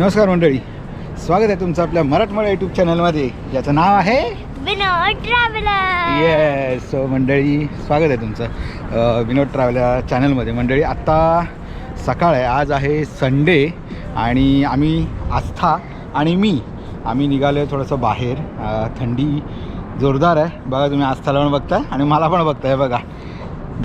नमस्कार मंडळी. स्वागत आहे तुमचं आपल्या मराठमोळ्या यूट्यूब चॅनलमध्ये ज्याचं नाव आहे? विनोद ट्रॅव्हलर येस सो मंडळी स्वागत आहे तुमचं. विनोद ट्रॅव्हल चॅनलमध्ये मंडळी आत्ता सकाळ आहे. आज आहे संडे आणि आम्ही आस्था आणि मी आम्ही निघालो आहे थोडंसं बाहेर. थंडी जोरदार आहे. बघा तुम्ही आस्थाला पण बघताय आणि मला पण बघताय बघा.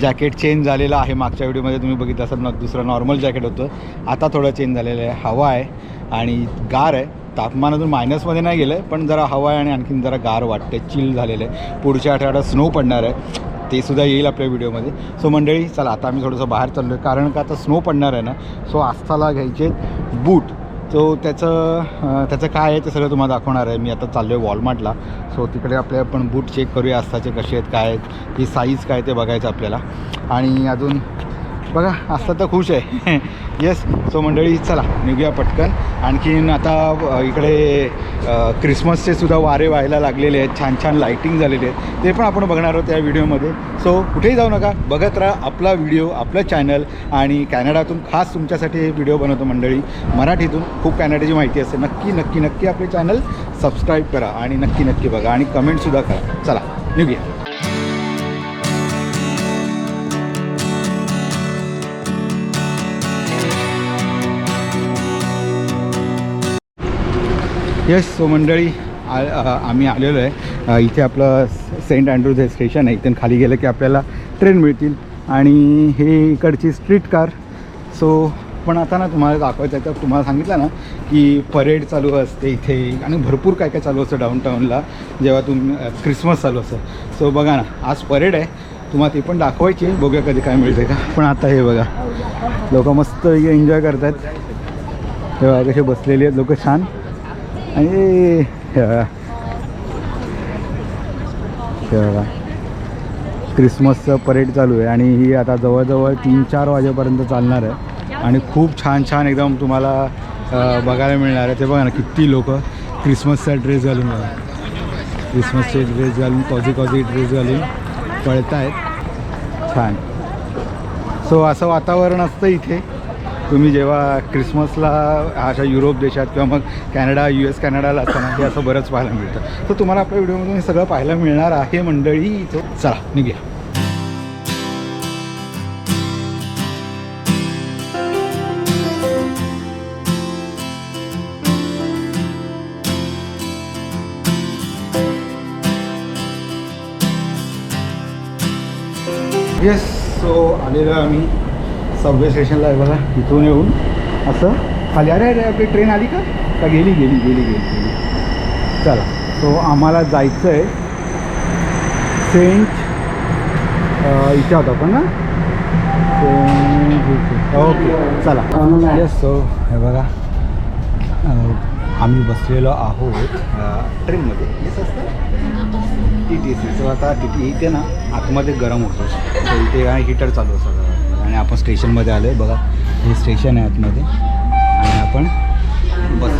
जॅकेट चेंज झालेलं आहे. मागच्या व्हिडिओमध्ये तुम्ही बघितलं असाल ना दुसरं नॉर्मल जॅकेट होतं. आता थोडं चेंज झालेलं आहे. हवा आहे. आणि गार आहे. तापमान अजून मायनसमध्ये नाही गेलं आहे पण जरा हवा आहे आणि आणखीन जरा गार वाटते चिल झालेलं आहे. पुढच्या आठवड्यात स्नो पडणार आहे. ते सुद्धा येईल आपल्या व्हिडिओमध्ये सो मंडळी चला आता आम्ही थोडंसं बाहेर चाललो आहे कारण का आता स्नो पडणार आहे ना सो आस्थाला घ्यायचे बूट सो त्याचं त्याचं काय आहे ते सगळं तुम्हाला दाखवणार आहे. मी आता चाललो आहे वॉलमार्टला सो तिकडे आपले आपण बूट चेक करूया आस्थाचे कसे आहेत काय आहेत ही साईज काय ते बघायचं आपल्याला. आणि अजून बघा असं तर खुश आहे. येस सो मंडळी चला निघूया पटकन. आणखीन आता इकडे क्रिसमसचे सुद्धा वारे व्हायला लागलेले आहेत. छान छान लाईटिंग झालेले आहेत. ते पण आपण बघणार आहोत या व्हिडिओमध्ये. सो कुठेही जाऊ नका. बघत राहा आपला व्हिडिओ आपलं चॅनल आणि कॅनडातून खास तुमच्यासाठी हे व्हिडिओ बनवतो मंडळी. मराठीतून खूप कॅनडाची माहिती असते. नक्की नक्की नक्की आपले चॅनल सबस्क्राईब करा आणि नक्की नक्की बघा आणि कमेंटसुद्धा करा. चला निघूया. येस सो मंडळी आ आम्ही आलेलो आहे. इथे आपलं सेंट अँड्रूज हे स्टेशन आहे. इथून खाली गेलं की आपल्याला ट्रेन मिळतील. आणि हे इकडची स्ट्रीट कार. सो पण आता ना तुम्हाला दाखवायचं आहे. तर तुम्हाला सांगितलं ना की परेड चालू असते इथे. आणि भरपूर काय काय चालू असतं डाऊनटाऊनला जेव्हा तुम्ही क्रिसमस चालू असतं. सो बघा ना आज परेड आहे. तुम्हाला ते पण दाखवायची बघूया कधी काय मिळते का. पण आता हे बघा. लोक मस्त एन्जॉय करतात तेव्हा कसे बसलेले आहेत. लोक छान. आणि हे क्रिसमसचं परेड चालू आहे आणि ही आता जवळजवळ तीन चार वाजेपर्यंत चालणार आहे. आणि खूप छान छान एकदम तुम्हाला बघायला मिळणार आहे. ते बघा ना किती लोक क्रिसमसचा ड्रेस घालून क्रिसमसचे ड्रेस घालून कॉझी कॉझी ड्रेस घालून पळत आहेत छान. सो असं वातावरण असतं इथे. तुम्ही जेव्हा क्रिसमसला अशा युरोप देशात किंवा मग कॅनडा यू एस कॅनडाला असताना हे असं बरंच पाहायला मिळतं. तर तुम्हाला आपल्या व्हिडिओमधून हे सगळं पाहायला मिळणार आहे मंडळी. इथं चला निघूया. येस सो आलेलो आम्ही. सबवे स्टेशनला आहे बघा इथून येऊन. असं. खाली अरे अरे आपली ट्रेन आली का? का गेली गेली गेली गेली गेली. चला. सो आम्हाला जायचं आहे सेंट इथे होता आपण ना ओके चला. येस सो हे बघा. आम्ही बसलेलो आहोत ट्रेनमध्ये. येस असतं? टी टी सी सो आता टी टी इथे ना आतमध्ये गरम होतं. इथे हिटर चालू असतं सगळं. आणि आपण स्टेशनमध्ये आलो आहे बघा हे स्टेशन आहे आतमध्ये. आणि आपण बस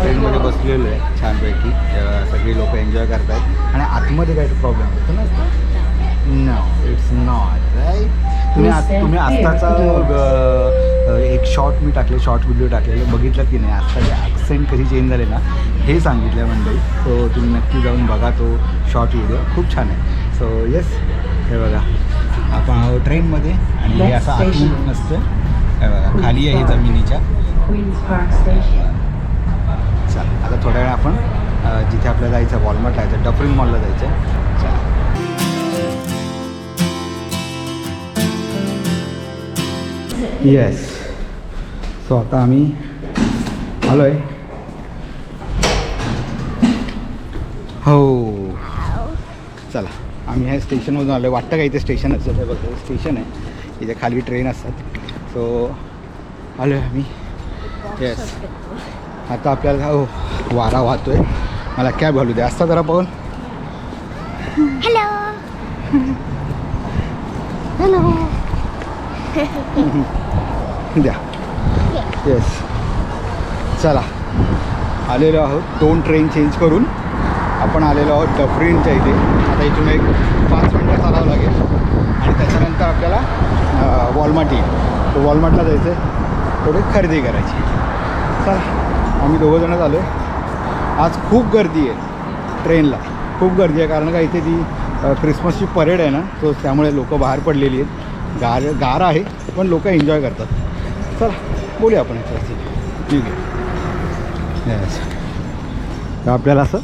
ट्रेनमध्ये बसलेलो आहे छानपैकी. सगळी लोक एन्जॉय करत आहेत आणि आतमध्ये काही प्रॉब्लेम होतो ना? नो इट्स नॉट राईट तुम्ही आत तुम्ही आत्ताचा एक शॉर्ट मी टाकले शॉर्ट व्हिडिओ टाकलेलं. बघितलं की नाही? आत्ताचे ॲक्सेंट कधी चेंज झाले ना? हे सांगितलं मंडळी. सो तुम्ही नक्की जाऊन बघा तो शॉर्ट व्हिडिओ खूप छान आहे. सो येस हे बघा. आपण आहोत ट्रेनमध्ये आणि हे असं आतून नसतं. खाली आहे जमिनीच्या. Queen's Park Station. चला आता थोड्या वेळ आपण जिथे आपल्याला जायचं वॉलमार्ट जायचं डफरिन मॉलला जायचं चला. येस सो आता आम्ही आलो आहे हो. चला. आम्ही ह्या स्टेशनमधून आलो आहे वाटतं का इथे स्टेशन असेल? हे बघा स्टेशन आहे. इथे खाली ट्रेन असतात. सो आलो आहे आम्ही. येस आता आपल्याला हो वारा वाहतोय. मला कॅब घालू द्या असता जरा पाहून हॅलो द्या. येस चला. आलेलो आहोत. दोन ट्रेन चेंज करून आपण आलेलो आहोत डफरीनच्या इथे. आता इथून एक पाच मिनटं चालावं लागेल. आणि त्याच्यानंतर आपल्याला वॉलमार्ट येईल. तर वॉलमार्टला जायचं आहे थोडी खरेदी करायची. चला आम्ही दोघंजणं आलो आहे आज खूप गर्दी आहे ट्रेनला. खूप गर्दी आहे कारण का इथे ती क्रिसमसची परेड आहे ना तो त्यामुळे लोक बाहेर पडलेली आहेत. गार गार आहे पण लोक एन्जॉय करतात. चला बोलूया आपण याच्यावरती ठीक आहे. आपल्याला असं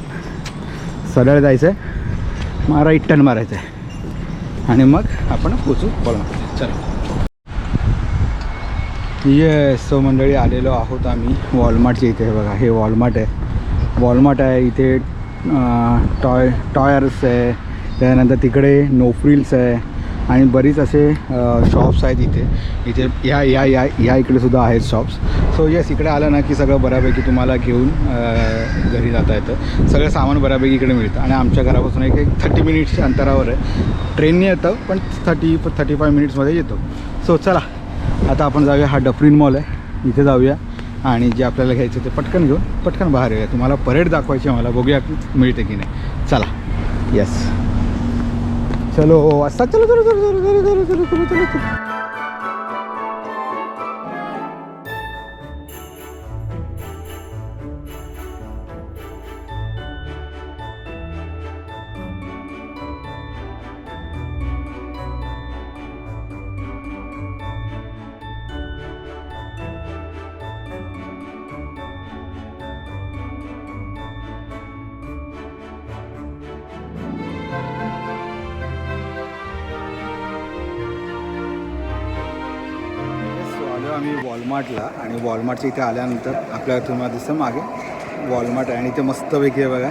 सरळ जायचं आहे मग राईट टर्न मारायचं आहे आणि मग आपण पोचू बोलणार चला. येस सो मंडळी आलेलो आहोत आम्ही वॉलमार्टच्या इथे. बघा हे वॉलमार्ट आहे. वॉलमार्ट आहे इथे टॉय टॉयर्स आहे. त्यानंतर तिकडे नोफ्रिल्स आहे. आणि बरीच असे शॉप्स आहेत इथे. इथे ह्या या या ह्या इकडे सुद्धा आहेत शॉप्स सो येस इकडे आलं ना की सगळं बऱ्यापैकी तुम्हाला घेऊन घरी जाता येतं. सगळं सामान बऱ्यापैकी इकडे मिळतं. आणि आमच्या घरापासून एक एक थर्टी मिनिट्सच्या अंतरावर आहे. ट्रेनने येतं पण थर्टी थर्टी फाय मिनिट्समध्ये येतो. सो चला आता आपण जाऊया. हा डफरीन मॉल आहे. इथे जाऊया. आणि जे आपल्याला घ्यायचं ते पटकन घेऊन पटकन बाहेर येऊया. तुम्हाला परेड दाखवायची आहे मला. बघूया मिळते की नाही. चला. येस चलो असा चलो चलो चलो चलो चलो चलो चलो चलो चलो आम्ही वॉलमार्टला आणि वॉलमार्टच्या इथे आल्यानंतर आपल्याला तुम्हाला दिसतं मागे. वॉलमार्ट आहे आणि इथे मस्तपैकी आहे बघा.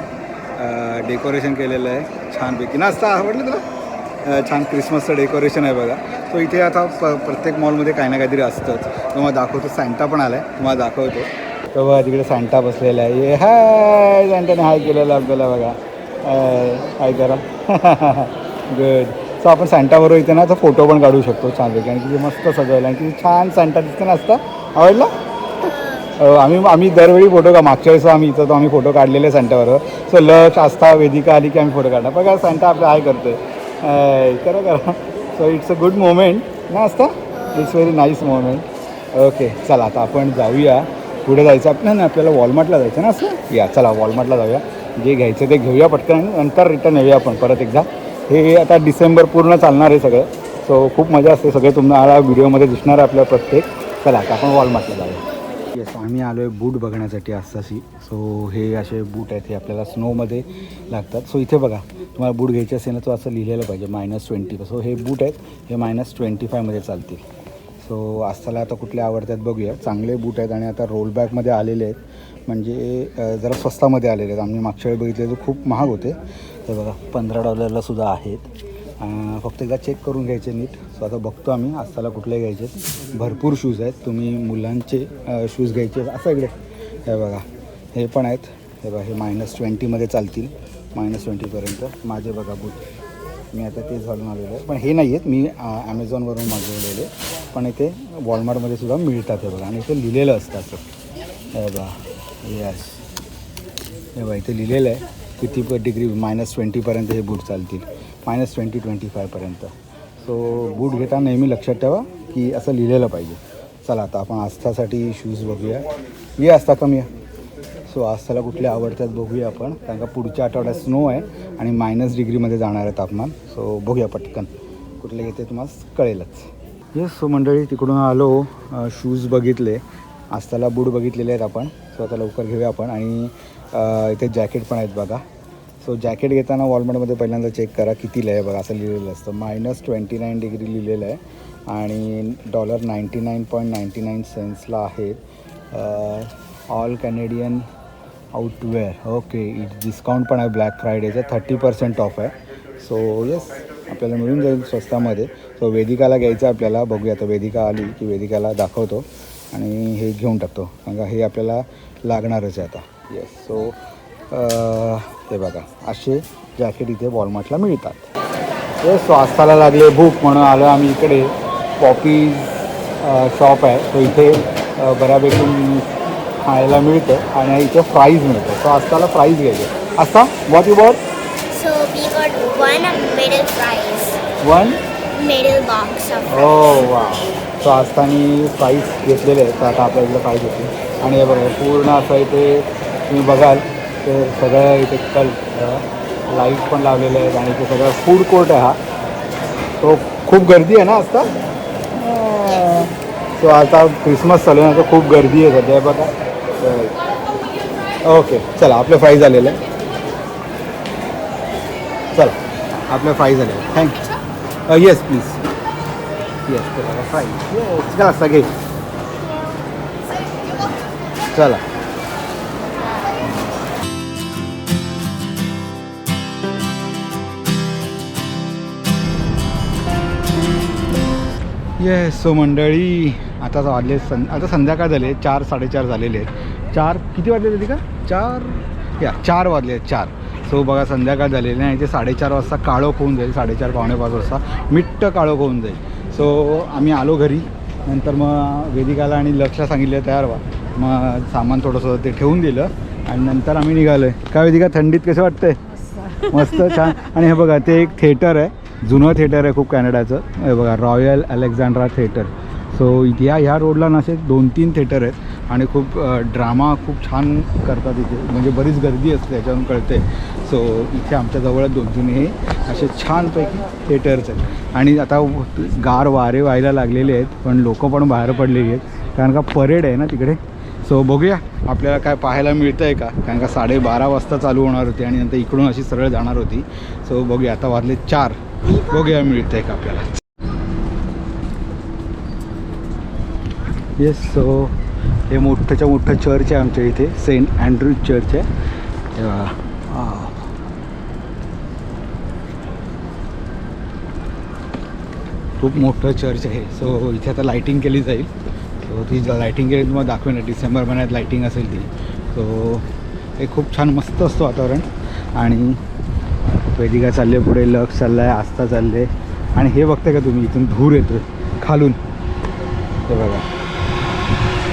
डेकोरेशन केलेलं आहे. छानपैकी. नाश्ता आवडलं तुला? छान क्रिसमसचं डेकोरेशन आहे बघा. सो इथे आता प प्रत्येक मॉलमध्ये काही ना काहीतरी असतंच तुम्हाला दाखवतो. सँटा पण आला आहे तुम्हाला दाखवतो. तर बघा तिकडे सँटा बसलेला आहे. ये हाय सँटाने हाय केलेलं आहे आपल्याला बघा. हाय हाय करा. गुड सो आपण सँटाबरोबर इथे ना तर फोटो पण काढू शकतो छानपैकी. आणि किती मस्त सजवलं आणि किती छान सँटा दिसते ना असता. आवडला? आम्ही आम्ही दरवेळी फोटो का मागच्या वेळेस आम्ही इथं तो आम्ही फोटो काढलेले सँटाबरोबर सो लक्ष आस्था वेदिका आली की आम्ही फोटो काढणार. बघा सँटा आपलं हाय करतोय. हाय, करा करा. So it's a good moment ना असता it's very nice moment okay चला आता आपण जाऊया. पुढे जायचं आपलं ना आपल्याला वॉलमार्टला जायचं ना असं या चला वॉलमार्टला जाऊया. जे घ्यायचं ते घेऊया पटकन नंतर रिटर्न येऊया आपण परत एकदा. हे आता डिसेंबर पूर्ण चालणार आहे सगळं. सो खूप मजा असते सगळे तुम्हाला व्हिडिओमध्ये दिसणार आहे आपल्या प्रत्येक. चला आता आपण वॉलमार्टला जाऊया. येस आम्ही आलो आहे बूट बघण्यासाठी आस्ताशी सो हे असे बूट आहेत हे आपल्याला स्नोमध्ये लागतात. सो इथे बघा तुम्हाला बूट घ्यायचे असेल ना तो असं लिहिलेलं पाहिजे मायनस ट्वेंटी सो हे बूट आहेत हे मायनस ट्वेंटी फायमध्ये चालतील. सो आस्ताला आता कुठले आवडतात बघूया. चांगले बूट आहेत आणि आता रोलबॅकमध्ये आलेले आहेत. म्हणजे जरा स्वस्तामध्ये आलेले आहेत. आम्ही मागच्या वेळी बघितले तर खूप महाग होते. हे बघा पंधरा डॉलरला सुद्धा आहेत. फक्त एकदा चेक करून घ्यायचे नीट. सो आता बघतो आम्ही आस्ताला कुठले घ्यायचे भरपूर शूज आहेत. तुम्ही मुलांचे शूज घ्यायचे असं इकडे. हे बघा हे पण आहेत. हे बघा हे मायनस ट्वेंटीमध्ये चालतील. मायनस ट्वेंटीपर्यंत माझे बघा बूट मी आता तेच घालून आलेलो आहे. पण हे नाही आहेत. मी ॲमेझॉनवरून मागवलेले. पण इथे वॉलमार्टमध्ये सुद्धा मिळतात हे बघा. आणि इथे लिहिलेलं असतं असं. हे बघा. यस हे बघा इथे लिहिलेलं आहे. किती डिग्री मायनस ट्वेंटीपर्यंत हे बूट चालतील. मायनस ट्वेंटी ट्वेंटी फायपर्यंत सो बूट घेताना नेहमी लक्षात ठेवा की असं लिहिलेलं पाहिजे. चला आता आपण आस्थासाठी शूज बघूया. ये आस्था कमी आहे. सो आस्थाला कुठले आवडतात बघूया आपण. कारण का पुढच्या आठवड्यात स्नो आहे आणि मायनस डिग्रीमध्ये जाणार आहे तापमान. सो बघूया पटकन. कुठले घेते तुम्हाला कळेलच. येस सो मंडळी तिकडून आलो शूज बघितले. आस्ताला बूट बघितलेले आहेत आपण. सो आता लवकर घेऊया आपण. आणि इथे जॅकेट पण आहेत बघा. सो जॅकेट घेताना वॉलमार्टमध्ये पहिल्यांदा चेक करा कितीला आहे बघा असं लिहिलेलं असतं. मायनस ट्वेंटी नाईन डिग्री लिहिलेलं आहे. आणि dollar ninety nine point ninety nine सेन्सला आहेत all Canadian outerwear okay it discount पण आहे ब्लॅक फ्रायडेचं थर्टी पर्सेंट ऑफ आहे. सो येस आपल्याला मिळून जाईल स्वस्तामध्ये. सो वेदिकाला घ्यायचं आहे आपल्याला. बघूया आता वेदिका आली की वेदिकाला दाखवतो. आणि हे घेऊन टाकतो. कारण का हे आपल्याला लागणारच आहे आता. येस सो हे बघा असे जॅकेट इथे वॉलमार्टला मिळतात. हे स्वास्थाला लागले भूक म्हणून आलो आम्ही इकडे. पॉपीज शॉप आहे. तो इथे बऱ्यापैकी खायला मिळतं आणि इथे फ्राईज मिळतं. सो आस्ताला फ्राईज घ्यायचे. आस्ता what you what So we got one middle fries, one middle box of ओ वा सो आस्थानी प्राईस घेतलेले आहेत तर आता आपल्या इकडे प्राईस घेतली आणि हे बघा पूर्ण असं इथे तुम्ही बघाल ते सगळं इथे कल लाइट पण लावलेले आहेत आणि इथे सगळं फूड कोर्ट आहे हा. तो खूप गर्दी आहे ना आत्ता सो आता क्रिसमस चालू आहे ना तर खूप गर्दी आहे सध्या हे बघा. ओके चला आपलं फ्राय झालेलं आहे. चला आपलं फ्राय झालेलं आहे. Thank you yes please yes चला फ्राय चला सगळे चला येस सो मंडळी आता वाजले सं आता संध्याकाळ झाले चार साडेचार झालेले आहेत. चार किती वाजले होते का? चार? या चार वाजले आहेत चार. सो बघा संध्याकाळ झालेली नाही ते साडेचार वाजता काळोख होऊन जाईल साडेचार पावणे पाच वाजता. मिट्ट काळोख होऊन जाईल. सो आम्ही आलो घरी. नंतर मग वेदिकाला आणि लक्षला सांगितलं तयार व्हा. मग सामान थोडंसं ते ठेवून दिलं आणि नंतर आम्ही निघालो आहे काय वेदिका थंडीत कसं वाटतंय? मस्त. छान. आणि हे बघा ते एक थिएटर आहे. जुनं थिएटर आहे खूप कॅनडाचं. हे बघा रॉयल अलेक्झांड्रा थिएटर सो इथे या ह्या रोडला ना असे दोन तीन थिएटर आहेत. आणि खूप ड्रामा खूप छान करतात इथे. म्हणजे बरीच गर्दी असते याच्यावरून कळते सो इथे आमच्याजवळ दोन तीन हे असे छानपैकी थिएटर्स आहेत. आणि आता गार वारे व्हायला लागलेले आहेत पण लोक पण बाहेर पडलेली आहेत. कारण का परेड आहे ना तिकडे? सो बघूया आपल्याला काय पाहायला मिळतं आहे का? कारण का साडेबारा वाजता चालू होणार होती आणि नंतर इकडून अशी सरळ जाणार होती. सो बघूया आता वाजले चार. बघूया मिळतं आहे का आपल्याला. येस सो हे मोठंच्या मोठं चर्च आहे आमच्या इथे. सेंट अँड्रू चर्च आहे. खूप मोठं चर्च आहे. सो इथे आता लायटिंग केली जाईल. सो ती लायटिंग केली तुम्हाला दाखवेन. डिसेंबर महिन्यात लायटिंग असेल ती. सो हे खूप छान मस्त असतं वातावरण. आणि वेदिका चालले पुढे लक्ष चाललं आहे आस्था चालले आणि हे बघताय का तुम्ही? इथून धूर येतो खालून. हे बघा.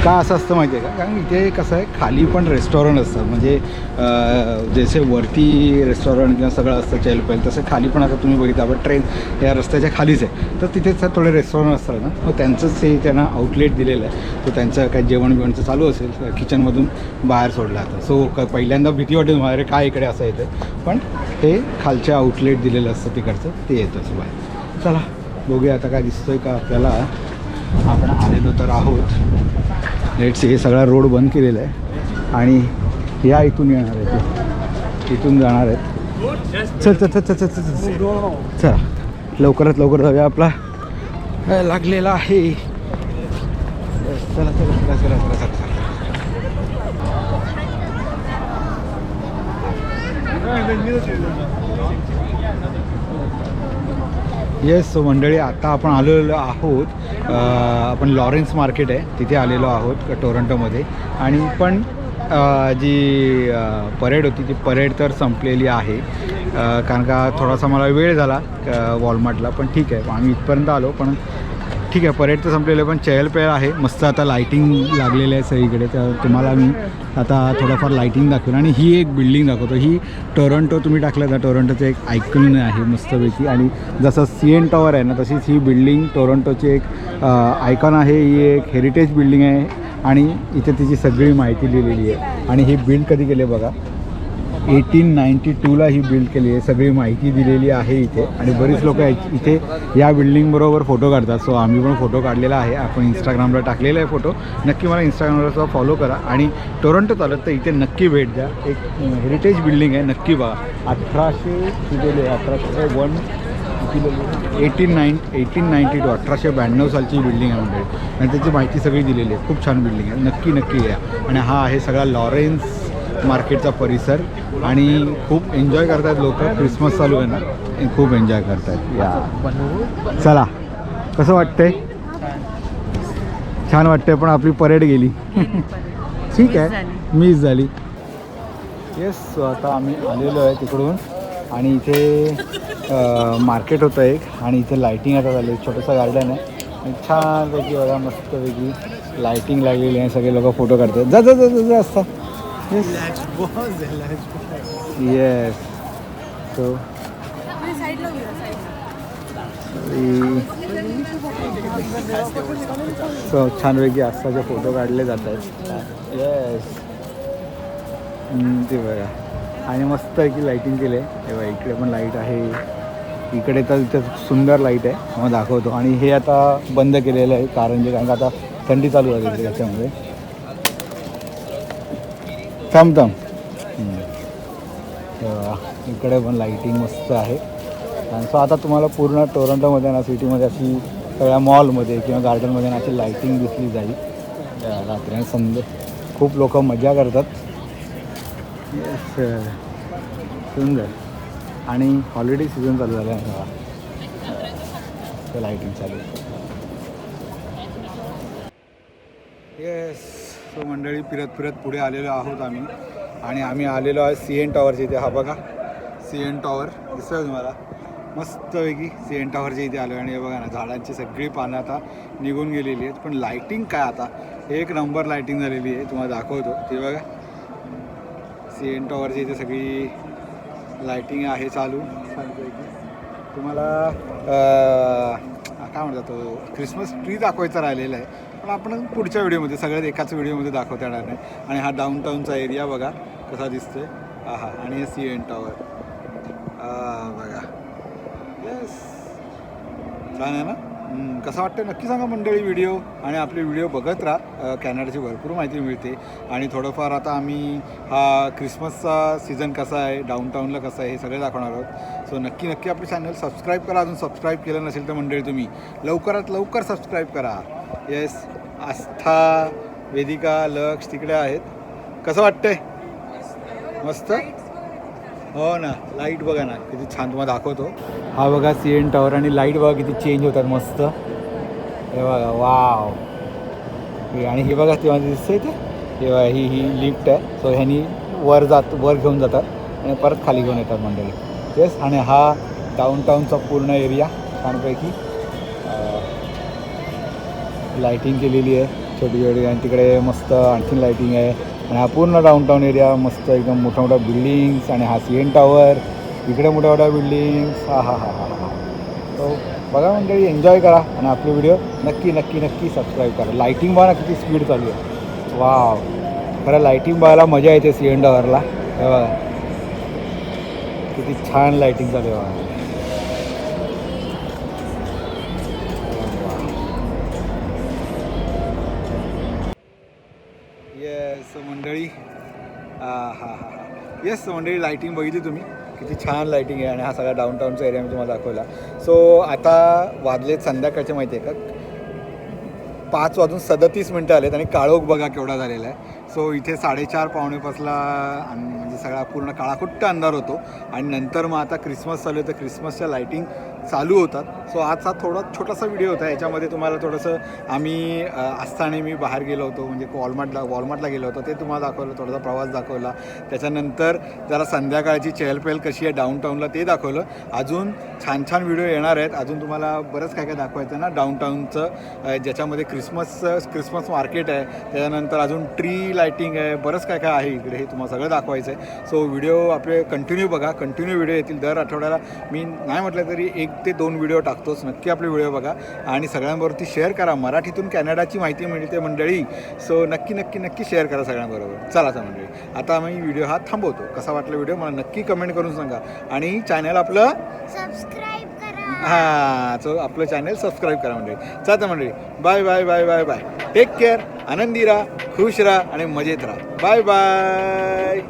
का असं असतं माहिती आहे का? कारण इथे कसं आहे खाली पण रेस्टॉरंट असतात. म्हणजे जसे वरती रेस्टॉरंट किंवा सगळं असतं चेल पेल तसं खाली पण असं तुम्ही बघितलं आपण ट्रेन या रस्त्याच्या खालीच आहे. तर तिथेच थोडे रेस्टॉरंट असतात ना. मग त्यांचंच ते त्यांना आउटलेट दिलेलं आहे. तर त्यांचं काय जेवण बिवणचं चालू असेल किचनमधून बाहेर सोडलं जातं. सो क पहिल्यांदा भीती वाटेल मला अरे काय इकडे असं येतं पण हे खालच्या आउटलेट दिलेलं असतं तिकडचं ते येतं असं बाहेर. चला बघूया आता काय दिसतोय का आपल्याला. आपण आलेलो तर आहोत. लेट्स हे सगळा रोड बंद केलेला आहे. आणि ह्या इथून येणार आहेत इथून जाणार आहेत. चल चल चल चल चल चल चला. लवकरात लवकर जाऊया आपला. लागलेला आहे. चला चला चला चला चला चला येस मंडळी आता आपण आलेलो आहोत. आपण लॉरेन्स मार्केट आहे तिथे आलेलो आहोत टोरंटोमध्ये. आणि पण जी परेड होती ती परेड तर संपलेली आहे. कारण का थोडासा मला वेळ झाला वॉलमार्टला पण ठीक आहे आम्ही इथपर्यंत आलो पण ठीक आहे परेड तर संपलेलं आहे पण चहल पहल आहे. मस्त आता लायटिंग लागलेलं आहे सगळीकडे. तर तुम्हाला मी आता थोडंफार लायटिंग दाखवेन. आणि ही एक बिल्डिंग दाखवतो. ही टोरंटो तुम्ही टाकलं तर टोरंटोचं एक आयकन आहे मस्तपैकी. आणि जसं सी एन टॉवर आहे ना तशीच ही बिल्डिंग टोरंटोची एक आयकॉन आहे. ही एक हेरिटेज बिल्डिंग आहे. आणि इथे तिची सगळी माहिती लिहिलेली आहे. आणि ही बिल्ड कधी केली बघा? एटीन नाईन्टी टूला ही बिल्ड केली आहे. सगळी माहिती दिलेली आहे इथे. आणि बरीच लोक इथे या बिल्डिंगबरोबर फोटो काढतात. सो आम्ही पण फोटो काढलेला आहे. आपण इंस्टाग्रामला टाकलेला आहे फोटो नक्की मला इंस्टाग्रामला सुद्धा फॉलो करा. आणि टोरंटो चालत तर इथे नक्की भेट द्या. एक हेरिटेज बिल्डिंग आहे. नक्की बघा. अठराशे दिलेले अठराशे one eighteen nine eighteen ninety two अठराशे ब्याण्णव सालची बिल्डिंग आहे म्हणजे. आणि त्याची माहिती सगळी दिलेली आहे. खूप छान बिल्डिंग आहे. नक्की नक्की या. आणि हा आहे सगळा लॉरेन्स मार्केटचा परिसर आणि खूप एन्जॉय करतात लोक. क्रिसमस चालू आहे ना खूप एन्जॉय करतात. या. चला. कसं वाटतंय? छान वाटतंय पण आपली परेड गेली. ठीक आहे. मिस झाली. येस आता आम्ही आलेलो आहे तिकडून. आणि इथे मार्केट होतं एक. आणि इथे लायटिंग आता झाली. छोटंसं गार्डन आहे. आणि छानपैकी बघा मस्तपैकी लाईटिंग लागलेली आहे. सगळे लोक फोटो काढतात. जा जा जा जा जा असतात येस येस सो सो छानपैकी आस्ताचे फोटो काढले जात आहेत येस ते बघा. आणि मस्त आहे की लाईटिंग केले आहे हे बघा इकडे पण लाइट आहे. इकडे तर इथे सुंदर लाइट आहे. मग दाखवतो. आणि हे आता बंद केलेलं आहे कारण जे कारण का आता थंडी चालू आहे त्याच्यामुळे. थांब थांब. इकडे पण लाईटिंग मस्त आहे. आणि सो आता तुम्हाला पूर्ण टोरंटोमध्ये ना सिटीमध्ये अशी सगळ्या मॉलमध्ये किंवा गार्डनमध्ये ना अशी लाईटिंग दिसली जाईल. रात्री आणि संध्या. खूप लोक मजा करतात. सुंदर. आणि हॉलिडे सीझन चालू झाला आहे लाईटिंग चालू येस सो मंडळी फिरत फिरत पुढे आलेलो आहोत आम्ही. आणि आम्ही आलेलो आहे सी एन टॉवरच्या इथे. हा बघा. सी एन टॉवर दिसतोय तुम्हाला? मस्तपैकी सी एन टॉवरच्या इथे आलो आणि हे बघा ना झाडांची सगळी पानं आता निघून गेलेली आहेत. पण लाईटिंग काय आता? एक नंबर लाईटिंग झालेली आहे. तुम्हाला दाखवतो. ते बघा. सी एन टॉवरची इथे सगळी लाईटिंग आहे चालू. तुम्हाला काय म्हणतात तो? क्रिसमस ट्री दाखवायचा राहिलेला आहे. पण आपण पुढच्या व्हिडिओमध्ये सगळ्यात एकाच व्हिडिओमध्ये दाखवता येणार नाही. आणि हा डाऊनटाऊनचा एरिया बघा कसा दिसतोय. हा आणि सी एन टॉवर बघा. येस छान आहे ना? कसं वाटतं नक्की सांगा मंडळी व्हिडिओ. आणि आपले व्हिडिओ बघत राहा. कॅनडाची भरपूर माहिती मिळते. आणि थोडंफार आता आम्ही हा क्रिसमसचा सीझन कसा आहे डाऊनटाऊनला कसं आहे हे सगळे दाखवणार आहोत. सो नक्की नक्की आपले चॅनल सबस्क्राईब करा. अजून सबस्क्राईब केलं नसेल तर मंडळी तुम्ही लवकरात लवकर सबस्क्राईब करा. येस आस्था वेदिका लक्ष तिकडे आहेत. कसं वाटतंय? मस्त? हो ना लाइट बघा ना किती छान तुम्हाला दाखवतो. हा बघा सी एन टॉवर आणि लाइट बघा किती चेंज होतात मस्त. हे बघा वाव आणि हे बघा तेव्हा दिसतंय ते? हे ही ही लिफ्ट आहे. सो ह्यानी वर जात वर घेऊन जातात आणि परत खाली घेऊन येतात मंडळी. येस आणि हा डाऊनटाऊनचा पूर्ण एरिया छानपैकी लाईटिंग केलेली आहे. छोटी छोटी आणि तिकडे मस्त आणखीन लाईटिंग आहे. आणि हा पूर्ण डाऊनटाऊन एरिया मस्त एकदम मोठ्या मोठ्या बिल्डिंग्स आणि हा सी एन टॉवर इकडे मोठ्या मोठ्या बिल्डिंग्स हा हा हा हा हा. तो बघा मंडळी एन्जॉय करा. आणि आपले व्हिडिओ नक्की नक्की नक्की सबस्क्राईब करा. लाईटिंग बघा ना किती स्पीड चालू आहे. वाव खरं लाईटिंग बघायला मजा येते सी एन टॉवरला हे बघा. किती छान लाईटिंग चालू आहे बघा. हां हां हां येस मंडळी लायटिंग बघितली तुम्ही. किती छान लायटिंग आहे आणि हा सगळा डाऊनटाऊनचा एरिया मी तुम्हाला दाखवला. सो आता वाजलेत संध्याकाळचे माहिती आहे का? पाच वाजून सदतीस मिनटं आलेत आणि काळोख बघा केवढा झालेला आहे. सो इथे साडेचार पावणेपासला पाचला म्हणजे सगळा पूर्ण काळाकुट्ट अंधार होतो. आणि नंतर मग आता क्रिसमस चालू आहे तर क्रिसमसच्या लाईटिंग चालू होतात. सो आजचा थोडा छोटासा व्हिडिओ होता. याच्यामध्ये तुम्हाला थोडंसं आम्ही असताना मी बाहेर गेलो होतो. म्हणजे वॉलमार्टला वॉलमार्टला गेलो होतो. ते तुम्हाला दाखवलं थोडासा प्रवास दाखवला. त्याच्यानंतर जरा संध्याकाळची चहलपहल कशी आहे डाऊनटाऊनला ते दाखवलं. अजून छान छान व्हिडिओ येणार आहेत. अजून तुम्हाला बरंच काय काय दाखवायचं ना डाऊनटाऊनचं ज्याच्यामध्ये क्रिसमसचं क्रिसमस मार्केट आहे. त्याच्यानंतर अजून ट्री लाईटिंग आहे बरंच काय काय आहे इकडे हे तुम्हाला सगळं दाखवायचं आहे. सो व्हिडिओ आपले कंटिन्यू बघा कंटिन्यू व्हिडिओ येतील. दर आठवड्याला मी नाही म्हटलं तरी एक ते दोन व्हिडिओ टाकतोच. नक्की आपले व्हिडिओ बघा. आणि सगळ्यांबरोबर ती शेअर करा. मराठीतून कॅनडाची माहिती मिळते मंडळी. सो नक्की नक्की नक्की शेअर करा सगळ्यांबरोबर. चला आता मंडळी. आता मी व्हिडिओ हा थांबवतो. कसा वाटला व्हिडिओ मला नक्की कमेंट करून सांगा. आणि चॅनल आपलं सबस्क्राईब हां सो आपलं चॅनल सबस्क्राईब करा मंडळी. चालतं मंडळी. Bye bye bye bye bye take care आनंदी राहा खुश राहा आणि मजेत राहा. Bye bye